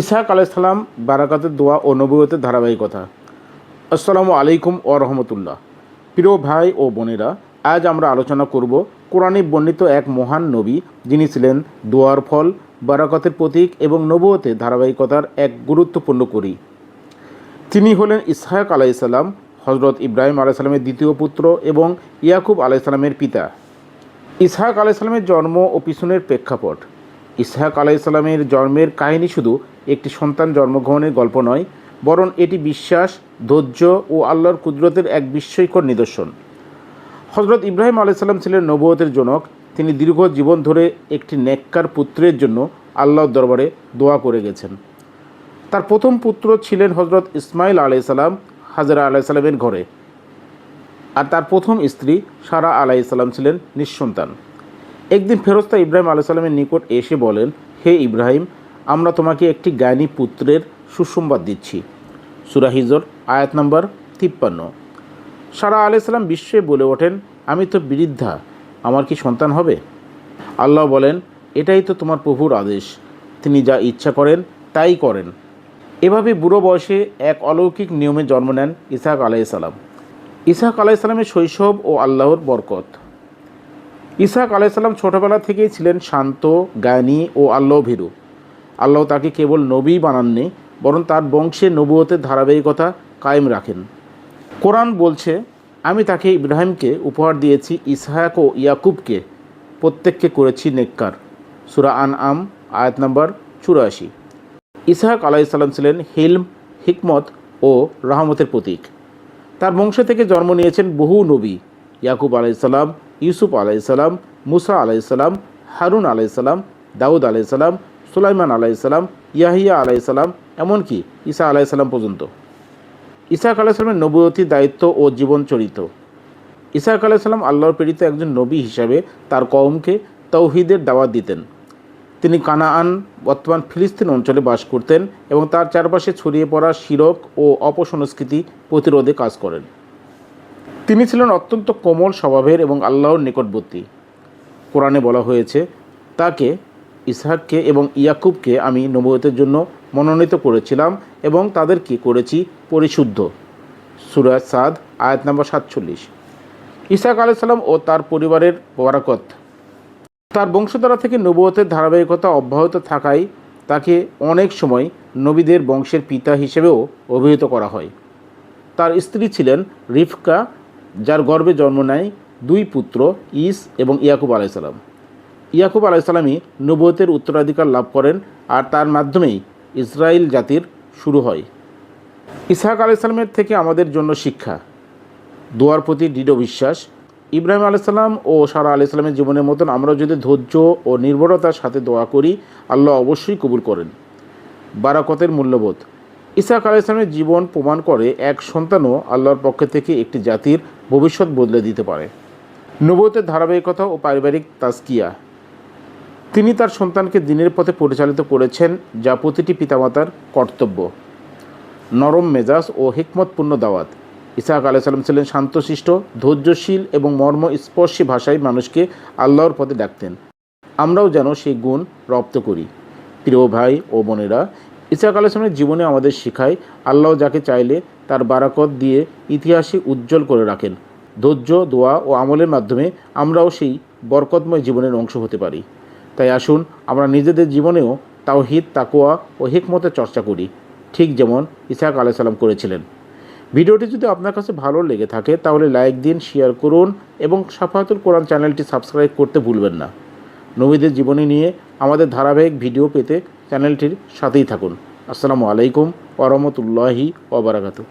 ইসাহাক আলাইসালাম বারাকাতের দোয়া ও নবুয়তের ধারাবাহিকতা। আসসালামু আলাইকুম ও রহমতুল্লাহ। প্রিয় ভাই ও বোনেরা, আজ আমরা আলোচনা করব কোরআনে বর্ণিত এক মহান নবী যিনি ছিলেন দোয়ার ফল, বারাকাতের প্রতীক এবং নবুয়তের ধারাবাহিকতার এক গুরুত্বপূর্ণ করি। তিনি হলেন ইসহাক আলাইসাল্লাম হজরত ইব্রাহিম আলাইসাল্লামের দ্বিতীয় পুত্র এবং ইয়াকুব আলাইসাল্লামের পিতা। ইসহাক আলাইসাল্লামের জন্ম ও পিছনের প্রেক্ষাপট। ইসহাক আলাইসাল্লামের জন্মের কাহিনী শুধু একটি সন্তান জন্মগ্রহণের গল্প নয়, বরং এটি বিশ্বাস, ধৈর্য ও আল্লাহর কুদরতের এক বিস্ময়কর নিদর্শন। হজরত ইব্রাহিম আলাইসাল্লাম ছিলেন নবুয়তের জনক। তিনি দীর্ঘ জীবন ধরে একটি নেককার পুত্রের জন্য আল্লাহর দরবারে দোয়া করে গেছেন। তার প্রথম পুত্র ছিলেন হজরত ইসমাইল আলাইসাল্লাম হাজরা আলাইসাল্লামের ঘরে। আর তার প্রথম স্ত্রী সারা আলাইসাল্লাম ছিলেন নিঃসন্তান। একদিন ফেরস্তা ইব্রাহিম আলাইসাল্লামের নিকট এসে বলেন, হে ইব্রাহিম আমরা তোমাকে একটি জ্ঞানী পুত্রের সুসংবাদ দিচ্ছি। সুরা হিজর, আয়াত নম্বর তিপ্পান্ন। সারা আলাইসাল্লাম বিশ্বে বলে ওঠেন, আমি তো বৃদ্ধা, আমার কি সন্তান হবে? আল্লাহ বলেন, এটাই তো তোমার প্রভুর আদেশ। তিনি যা ইচ্ছা করেন, তাই করেন। এভাবে বুড়ো বয়সে এক অলৌকিক নিয়মে জন্ম নেন ইসাহাক আলাইসাল্লাম ইসাহাক আলাইসাল্লামের শৈশব ও আল্লাহর বরকত। ইসাহাক আলাইসাল্লাম ছোটবেলা থেকেই ছিলেন শান্ত, জ্ঞানী ও আল্লাহ ভীরু আল্লাহ তাকে কেবল নবী বানাননি, বরং তার বংশে নবুয়তের ধারাবাহিকতা কায়েম রাখেন। কোরআন বলছে, আমি তাকে ইব্রাহিমকে উপহার দিয়েছি, ইসহাক ও ইয়াকুবকে, প্রত্যেককে করেছি নেককার। সুরা আন আম আয়াত নম্বর চুরাশি। ইসহাক আলাইসাল্লাম ছিলেন হিলম, হিকমত ও রহমতের প্রতীক। তার বংশ থেকে জন্ম নিয়েছেন বহু নবী, ইয়াকুব আলাইসাল্লাম ইউসুফ আলাইসাল্লাম মুসা আলাইসাল্লাম হারুন আলাইসাল্লাম দাউদ আলাইসাল্লাম সুলাইমান আলাইসাল্লাম ইয়াহিয়া আলাইসাল্লাম এমনকি ঈসা আলাইসাল্লাম পর্যন্ত। ইসাহাক আলাইসাল্লামের নবতী দায়িত্ব ও জীবন চরিত। ইসাহাক আলাইসাল্লাম আল্লাহর প্রেরিত একজন নবী হিসাবে তার কওমকে তৌহিদের দাওয়াত দিতেন। তিনি কানাআন, বর্তমান ফিলিস্তিন অঞ্চলে বাস করতেন এবং তার চারপাশে ছড়িয়ে পড়া শিরক ও অপসংস্কৃতি প্রতিরোধে কাজ করেন। তিনি ছিলেন অত্যন্ত কোমল স্বভাবের এবং আল্লাহর নিকটবর্তী। কোরআনে বলা হয়েছে, তাকে ইসহাককে এবং ইয়াকুবকে আমি নবুয়তের জন্য মনোনীত করেছিলাম এবং তাদেরকে করেছি? পরিশুদ্ধ। সুরাজ সাদ, আয়াত নম্বর সাতচল্লিশ। ইসাক আলাইসাল্লাম ও তার পরিবারের বরাকত তার বংশধারা থেকে নবুয়তের ধারাবাহিকতা অব্যাহত থাকায় তাকে অনেক সময় নবীদের বংশের পিতা হিসেবেও অভিহিত করা হয়। তার স্ত্রী ছিলেন রিফকা, যার গর্ভে জন্ম নেয় দুই পুত্র ইস এবং ইয়াকুব আলাইসাল্লাম ইয়াকুব আলাইসাল্লামই নবুয়তের উত্তরাধিকার লাভ করেন আর তার মাধ্যমেই ইসরায়েল জাতির শুরু হয়। ইসহাক আলাইসাল্লামের থেকে আমাদের জন্য শিক্ষা। দোয়ার প্রতি দৃঢ় বিশ্বাস। ইব্রাহিম আলাইসাল্লাম ও সারা আলাইসাল্লামের জীবনের মতন আমরা যদি ধৈর্য ও নির্ভরতার সাথে দোয়া করি, আল্লাহ অবশ্যই কবুল করেন। বারাকতের মূল্যবোধ। ইসাহাক আলাইসলামের জীবন প্রমাণ করে এক সন্তানও আল্লাহর পক্ষ থেকে একটি জাতির ভবিষ্যৎ বদলে দিতে পারে। নবতের ধারাবাহিকতা ও পারিবারিক তাস্কিয়া তিনি তার সন্তানকে দিনের পথে পরিচালিত করেছেন, যা প্রতিটি পিতামাতার কর্তব্য। নরম মেজাজ ও হিকমতপূর্ণ দাওয়াত। ইসাহাক আলাইসাল্লাম ছিলেন শান্তশিষ্ট, ধৈর্যশীল এবং মর্ম স্পর্শী ভাষায় মানুষকে আল্লাহর পথে ডাকতেন। আমরাও যেন সেই গুণ রপ্ত করি। প্রিয় ভাই ও বোনেরা, ইসাহাক আলাইসলামের জীবনে আমাদের শেখায়, আল্লাহ যাকে চাইলে তার বারাকত দিয়ে ইতিহাসে উজ্জ্বল করে রাখেন। ধৈর্য, দোয়া ও আমলের মাধ্যমে আমরাও সেই বরকতময় জীবনের অংশ হতে পারি। তাই আসুন আমরা নিজেদের জীবনেও তাওহিদ তাকুয়া ও হিকমতের চর্চা করি, ঠিক যেমন ইসাহাক আলাইসাল্লাম করেছিলেন। ভিডিওটি যদি আপনার কাছে ভালো লেগে থাকে, তাহলে লাইক দিন, শেয়ার করুন এবং সাফায়াতুল কোরআন চ্যানেলটি সাবস্ক্রাইব করতে ভুলবেন না। নবীদের জীবনী নিয়ে আমাদের ধারাবাহিক ভিডিও পেতে চ্যানেলটির সাথেই থাকুন। আসসালামু আলাইকুম ওরহমতুল্লাহি ওবরাকাতু